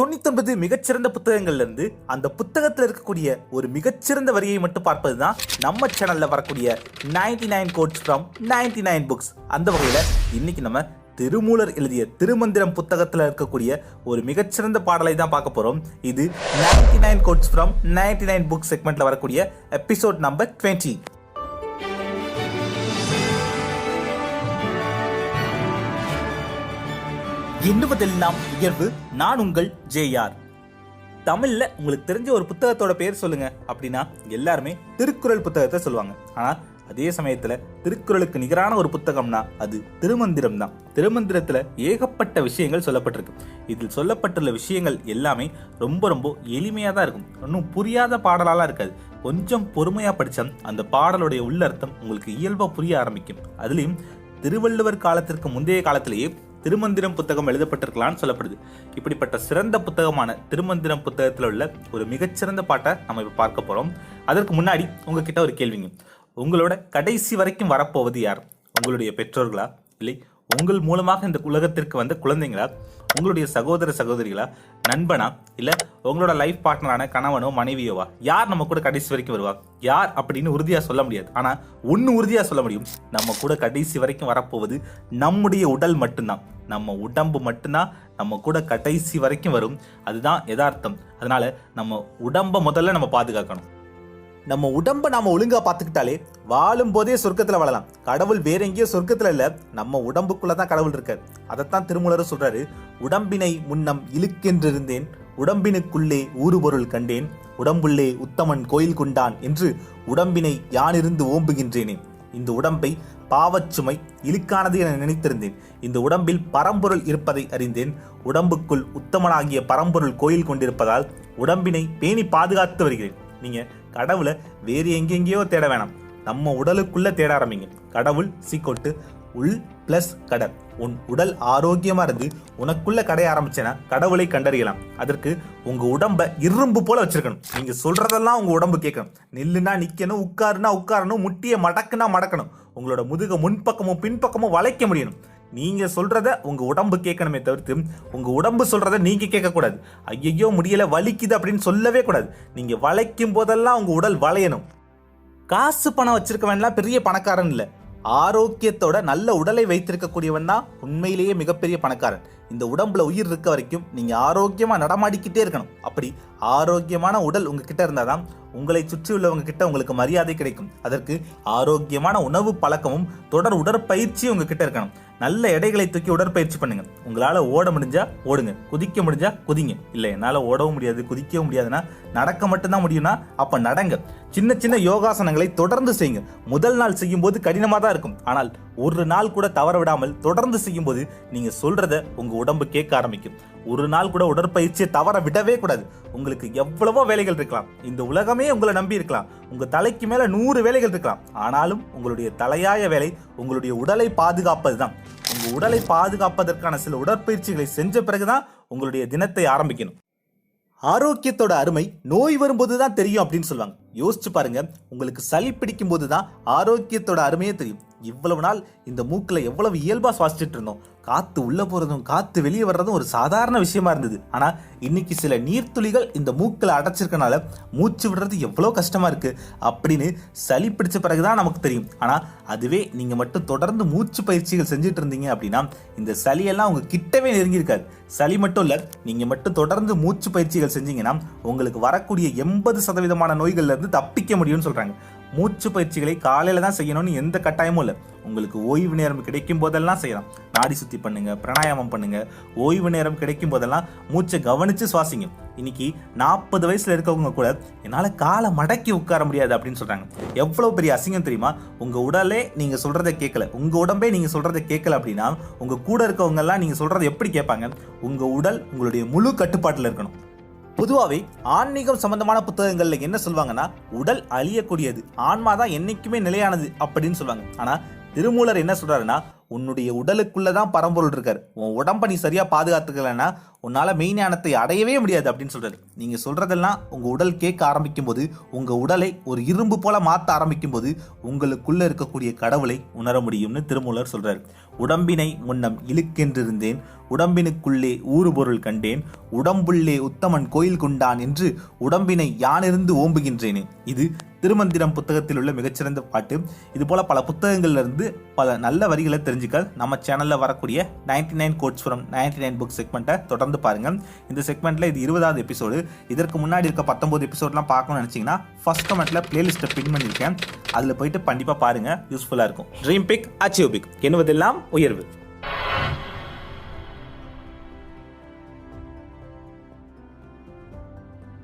தொண்ணூத்தொன்பது மிகச்சிறந்த புத்தகங்கள்லேருந்து அந்த புத்தகத்தில் இருக்கக்கூடிய ஒரு மிகச்சிறந்த வரியை மட்டும் பார்ப்பது தான் நம்ம சேனலில் வரக்கூடிய 99 nine quotes from 99 nine books அந்த வகையில் இன்னைக்கு நம்ம திருமூலர் எழுதிய திருமந்திரம் புத்தகத்தில் இருக்கக்கூடிய ஒரு மிகச்சிறந்த பாடலை தான் பார்க்க போகிறோம் இது 99 nine quotes from 99 nine book செக்மெண்ட்டில் வரக்கூடிய எபிசோட் நம்பர் 20 எண்ணுவதெல்லாம் உயர்வு. நான் உங்கள் ஜேஆர் தமிழ்ல உங்களுக்கு தெரிஞ்ச ஒரு புத்தகத்தோட பேர் சொல்லுங்க. அப்படின்னா எல்லாருமே திருக்குறள் புத்தகத்தை சொல்லுவாங்க. ஆனா அதே சமயத்துல திருக்குறளுக்கு நிகரான ஒரு புத்தகம்னா அது திருமந்திரம் தான். திருமந்திரத்துல ஏகப்பட்ட விஷயங்கள் சொல்லப்பட்டிருக்கு. இதில் சொல்லப்பட்டுள்ள விஷயங்கள் எல்லாமே ரொம்ப ரொம்ப எளிமையா தான் இருக்கும். ஒன்றும் புரியாத பாடலாலாம் இருக்காது. கொஞ்சம் பொறுமையா படிச்சா அந்த பாடலுடைய உள்ளர்த்தம் உங்களுக்கு இயல்பா புரிய ஆரம்பிக்கும். அதுலயும் திருவள்ளுவர் காலத்திற்கு முந்தைய காலத்திலேயே திருமந்திரம் புத்தகம் எழுதப்பட்டிருக்கலாம்னு சொல்லப்படுது. இப்படிப்பட்ட சிறந்த புத்தகமான திருமந்திரம் புத்தகத்தில் உள்ள ஒரு மிகச்சிறந்த பாட்டை நம்ம இப்போ பார்க்க போகிறோம் அதற்கு முன்னாடி உங்ககிட்ட ஒரு கேள்விங்க. உங்களோட கடைசி வரைக்கும் வரப்போவது யார்? உங்களுடைய பெற்றோர்களா? இல்லை உங்கள் மூலமாக இந்த உலகத்திற்கு வந்த குழந்தைங்களா? உங்களுடைய சகோதர சகோதரிகளா? நண்பனா? இல்லை உங்களோட லைஃப் பார்ட்னரான கணவனோ மனைவியோவா? யார் நம்ம கூட கடைசி வரைக்கும் வருவா? யார் அப்படின்னு உறுதியாக சொல்ல முடியாது. ஆனால் ஒன்று உறுதியாக சொல்ல முடியும். நம்ம கூட கடைசி வரைக்கும் வரப்போவது நம்முடைய உடல் மட்டும்தான். நம்ம உடம்பு மட்டும்தான் நம்ம கூட கடைசி வரைக்கும் வரும். அதுதான் யதார்த்தம். அதனால நம்ம உடம்பை முதல்ல நம்ம பாதுகாக்கணும். நம்ம உடம்ப நாம ஒழுங்கா பார்த்துக்கிட்டாலே வாழும் போதே சொர்க்கத்துல வாழலாம். கடவுள் வேற எங்கேயோ சொர்க்கத்துல இல்ல நம்ம உடம்புக்குள்ள தான் கடவுள் இருக்கார். அதைத்தான் திருமூலர் சொல்றாரு உடம்பினை முன்னம் இழுக்கென்றிருந்தேன் உடம்பினுக்குள்ளே ஊறுபொருள் கண்டேன் உடம்புள்ளே உத்தமன் கோயில் கொண்டான் என்று உடம்பினை யானிருந்து ஓம்புகின்றேனே. இந்த உடம்பை பாவச்சுமை இழுக்கானது என நினைத்திருந்தேன். இந்த உடம்பில் பரம்பொருள் இருப்பதை அறிந்தேன். உடம்புக்குள் உத்தமனாகிய பரம்பொருள் கோயில் கொண்டிருப்பதால் உடம்பினை பேணி பாதுகாத்து வருகிறேன். நீங்கள் கடவுளை வேறு எங்கெங்கேயோ தேட வேணாம். நம்ம உடலுக்குள்ள தேட ஆரம்பிங்க. கடவுள் சீக்கொட்டு உள் பிளஸ் கடல். உன் உடல் ஆரோக்கியமா இருந்து உனக்குள்ள கடைய ஆரம்பிச்சேன்னா கடவுளை கண்டறியலாம். அதற்கு உங்க உடம்ப இரும்பு போல வச்சிருக்கணும். நீங்க சொல்றதெல்லாம் உங்க உடம்பு கேட்கணும். நில்லுனா நிக்கணும் உட்காருனா உட்காரணும் முட்டியை மடக்குனா மடக்கணும். உங்களோட முதுக முன்பக்கமும் பின்பக்கமும் வளைக்க முடியணும். நீங்க சொல்றத உங்க உடம்பு கேட்கணுமே தவிர்த்து உங்க உடம்பு சொல்றத நீங்க கேட்கக்கூடாது. ஐயையோ முடியல வலிக்குது அப்படின்னு சொல்லவே கூடாது. நீங்க வளைக்கும் போதெல்லாம் உங்க உடல் வளையணும். காசு பணம் வச்சிருக்கவன்லாம் பெரிய பணக்காரன் இல்லை. ஆரோக்கியத்தோட நல்ல உடலை வைத்திருக்கக்கூடியவன் தான் உண்மையிலேயே மிகப்பெரிய பணக்காரன். இந்த உடம்புல உயிர் இருக்க வரைக்கும் நீங்க ஆரோக்கியமா நடமாடிக்கிட்டே இருக்கணும். அப்படி ஆரோக்கியமான உடல் உங்ககிட்ட இருந்தாதான் உங்களை சுற்றி உள்ளவங்க கிட்ட உங்களுக்கு மரியாதை கிடைக்கும். அதற்கு ஆரோக்கியமான உணவு பழக்கமும் தொடர் உடற்பயிற்சியும் உங்ககிட்ட இருக்கணும். நல்ல எடைகளை தூக்கி உடற்பயிற்சி பண்ணுங்க. உங்களால் ஓட முடிஞ்சா ஓடுங்க. குதிக்க முடிஞ்சா குதிங்க. இல்லை என்னால் ஓடவும் முடியாது குதிக்கவும் முடியாதுன்னா நடக்க மட்டும்தான் முடியும்னா அப்போ நடங்க. சின்ன சின்ன யோகாசனங்களை தொடர்ந்து செய்யுங்க. முதல் நாள் செய்யும் போது தான் இருக்கும். ஆனால் ஒரு நாள் கூட தவற விடாமல் தொடர்ந்து செய்யும்போது நீங்கள் நீங்க சொல்றத உங்க உடம்பு கேட்க ஆரம்பிக்கும். ஒரு நாள் கூட உடற்பயிற்சியை தவற விடவே கூடாது. உங்களுக்கு எவ்வளவோ வேலைகள் இருக்கலாம். இந்த உலகமே உங்களை நம்பி இருக்கலாம். உங்க தலைக்கு மேல நூறு வேலைகள் இருக்கலாம். ஆனாலும் உங்களுடைய தலையாய வேலை உங்களுடைய உடலை பாதுகாப்பது தான் உங்க உடலை பாதுகாப்பதற்கான சில உடற்பயிற்சிகளை செஞ்ச பிறகுதான் உங்களுடைய தினத்தை ஆரம்பிக்கணும். ஆரோக்கியத்தோட அருமை நோய் வரும்போது தான் தெரியும் அப்படின்னு சொல்லுவாங்க. யோசிச்சு பாருங்க. உங்களுக்கு சளி பிடிக்கும் போது தான் ஆரோக்கியத்தோட அருமையே தெரியும். இவ்வளவு நாள் இந்த மூக்கில் எவ்வளவு இயல்பாக சுவாசிச்சுட்டு இருந்தோம். காத்து உள்ள போறதும் காத்து வெளியே வர்றதும் ஒரு சாதாரண விஷயமா இருந்தது. ஆனா இன்னைக்கு சில நீர்த்துளிகள் இந்த மூக்கில் அடைச்சிருக்கனால மூச்சு விடுறது எவ்வளோ கஷ்டமா இருக்கு அப்படின்னு சளி பிடிச்ச பிறகுதான் நமக்கு தெரியும். ஆனா அதுவே நீங்க மட்டும் தொடர்ந்து மூச்சு பயிற்சிகள் செஞ்சுட்டு இருந்தீங்க அப்படின்னா இந்த சளியெல்லாம் உங்க கிட்டவே நெருங்கியிருக்காது சளி மட்டும் இல்ல நீங்க மட்டும் தொடர்ந்து மூச்சு பயிற்சிகள் செஞ்சீங்கன்னா உங்களுக்கு வரக்கூடிய எண்பது சதவீதமான நோய்கள்ல இருந்து தப்பிக்க முடியும்னு சொல்றாங்க. மூச்சு பயிற்சிகளை காலையில தான் செய்யணும்னு எந்த கட்டாயமும் இல்லை. உங்களுக்கு ஓய்வு நேரம் கிடைக்கும் போதெல்லாம் செய்யலாம். நாடி சுத்தி பண்ணுங்க பிராணாயாமம் பண்ணுங்க. ஓய்வு நேரம் கிடைக்கும் போதெல்லாம் மூச்சை கவனிச்சு சுவாசிங்க. இன்னைக்கு நாற்பது வயசுல இருக்கவங்க கூட என்னால காலை மடக்கி உட்கார முடியாது அப்படின்னு சொல்றாங்க. எவ்வளவு பெரிய அசிங்கம் தெரியுமா? உங்க உடலே நீங்க சொல்றதை கேட்கல. உங்க உடம்பே நீங்க சொல்றதை கேட்கல அப்படின்னா உங்க கூட இருக்கவங்க எல்லாம் நீங்க சொல்றதை எப்படி கேட்பாங்க? உங்க உடல் உங்களுடைய முழு கட்டுப்பாட்டில் இருக்கணும். பொதுவாகவே ஆன்மீகம் சம்பந்தமான புத்தகங்களில் என்ன சொல்லுவாங்கன்னா உடல் அழியக்கூடியது. ஆன்மா தான் என்னைக்குமே நிலையானது அப்படின்னு சொல்லுவாங்க ஆனா திருமூலர் என்ன சொல்றாருன்னா உன்னுடைய உடலுக்குள்ள தான் பரம்பொருள் இருக்கார். உன் உடம்ப நீ சரியாக பாதுகாத்துக்கலன்னா உன்னால மெய்ஞானத்தை அடையவே முடியாது அப்படின்னு சொல்கிறார் நீங்கள் சொல்கிறதெல்லாம் உங்கள் உடல் கேட்க ஆரம்பிக்கும் போது உங்கள் உடலை ஒரு இரும்பு போல மாற்ற ஆரம்பிக்கும் போது உங்களுக்குள்ளே இருக்கக்கூடிய கடவுளை உணர முடியும்னு திருமூலர் சொல்றாரு. உடம்பினை முன்னம் இழுக்கென்றிருந்தேன் உடம்பினுக்குள்ளே ஊறு பொருள் கண்டேன் உடம்புள்ளே உத்தமன் கோயில் கொண்டான் என்று உடம்பினை யானிருந்து ஓம்புகின்றேனே. இது திருமந்திரம் புத்தகத்தில் உள்ள மிகச்சிறந்த பாட்டு. இது போல பல புத்தகங்கள்ல இருந்து பல நல்ல வரிகளை தெரிஞ்சுக்க நம்ம சேனலில் வரக்கூடிய 99 nine quotes from ninety nine book செக்மெண்ட்டை தொடர்ந்து பாருங்கள். இந்த செக்மெண்ட்டில் இது இருபதாவது எபிசோடு இதற்கு முன்னாடி இருக்க பத்தொன்பது எபிசோட்லாம் பார்க்கணும்னு நினச்சிங்கன்னா ஃபர்ஸ்ட் கமெண்ட்டில் பிளேலிஸ்ட்டை பின் பண்ணியிருக்கேன். அதில் போயிட்டு கண்டிப்பாக பாருங்கள் யூஸ்ஃபுல்லாக இருக்கும். ட்ரீம் பிக் அச்சீவ் பிக் என்பதெல்லாம் உயர்வு?